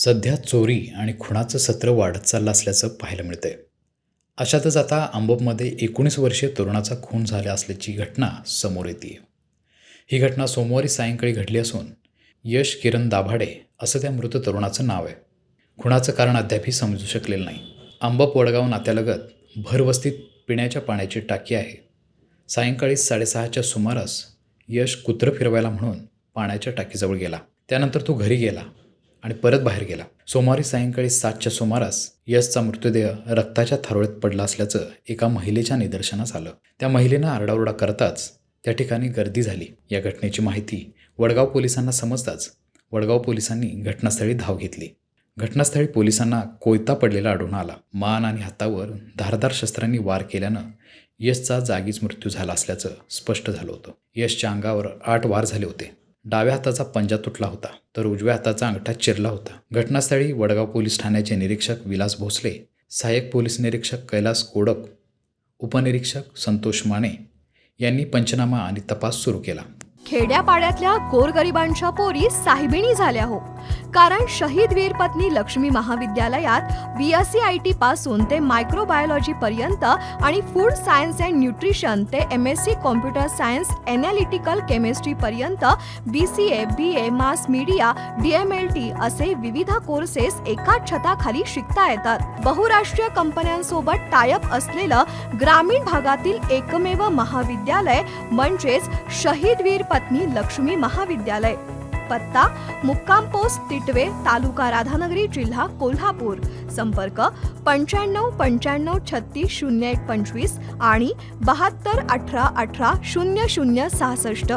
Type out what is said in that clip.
सध्या चोरी आणि खुणाचं सत्र वाढत चाललं असल्याचं पाहायला मिळतंय. अशातच आता अंबोबमध्ये एकोणीस वर्षीय तरुणाचा खून झाला असल्याची घटना समोर येते ही घटना सोमवारी सायंकाळी घडली असून यश किरण दाभाडे असं त्या मृत तरुणाचं नाव आहे. खुणाचं कारण अद्यापही समजू शकलेलं नाही. आंबप वडगाव नात्यालगत भरवस्तीत पिण्याच्या पाण्याची टाकी आहे. सायंकाळी साडेसहाच्या सुमारास यश कुत्रं फिरवायला म्हणून पाण्याच्या टाकीजवळ गेला. त्यानंतर तो घरी गेला. आणि परत बाहेर गेला. सोमवारी सायंकाळी सातच्या सुमारास यशचा मृतदेह रक्ताच्या थारोळ्यात पडला असल्याचं एका महिलेच्या निदर्शनास आलं. त्या महिलेनं आरडाओरडा करताच त्या ठिकाणी गर्दी झाली. या घटनेची माहिती वडगाव पोलिसांना समजताच वडगाव पोलिसांनी घटनास्थळी धाव घेतली. घटनास्थळी पोलिसांना कोयता पडलेला आढळून आला. मान आणि हातावर धारदार शस्त्रांनी वार केल्यानं यशचा जागीच मृत्यू झाला असल्याचं स्पष्ट झालं होतं. यशच्या अंगावर आठ वार झाले होते. डाव्या हाताचा पंजा तुटला होता तर उजव्या हाताचा अंगठा चिरला होता. घटनास्थळी वडगाव पोलीस ठाण्याचे निरीक्षक विलास भोसले सहाय्यक पोलीस निरीक्षक कैलास कोडक उपनिरीक्षक संतोष माने यांनी पंचनामा आणि तपास सुरू केला. खेड्यापाड्यातल्या गोरगरिबांच्या पोरी साहिबिणी झाल्या हो. कारण शहीद वीर पत्नी लक्ष्मी महाविद्यालयात B S C I T पासून ते मायक्रोबायोलॉजी पर्यंत आणि फूड सायन्स अँड न्यूट्रिशन ते M S C computer science analytical chemistry पर्यंत B C A B A mass media D M L T असे विविध कोर्सेस एकाच छताखाली शिकता येतात. बहुराष्ट्रीय कंपन्यांसोबत टायअप असलेलं ग्रामीण भागातील एकमेव महाविद्यालय म्हणजेच शहीद वीर पत्नी लक्ष्मी महाविद्यालय. पत्ता मुक्काम पोस्ट तिटवे तालुका राधानगरी जिल्हा कोल्हापूर. संपर्क पंच्याण्णव पंच्याण्णव छत्तीस शून्य एक पंचवीस आणि बहात्तर अठरा अठरा शून्य शून्य सहासष्ट.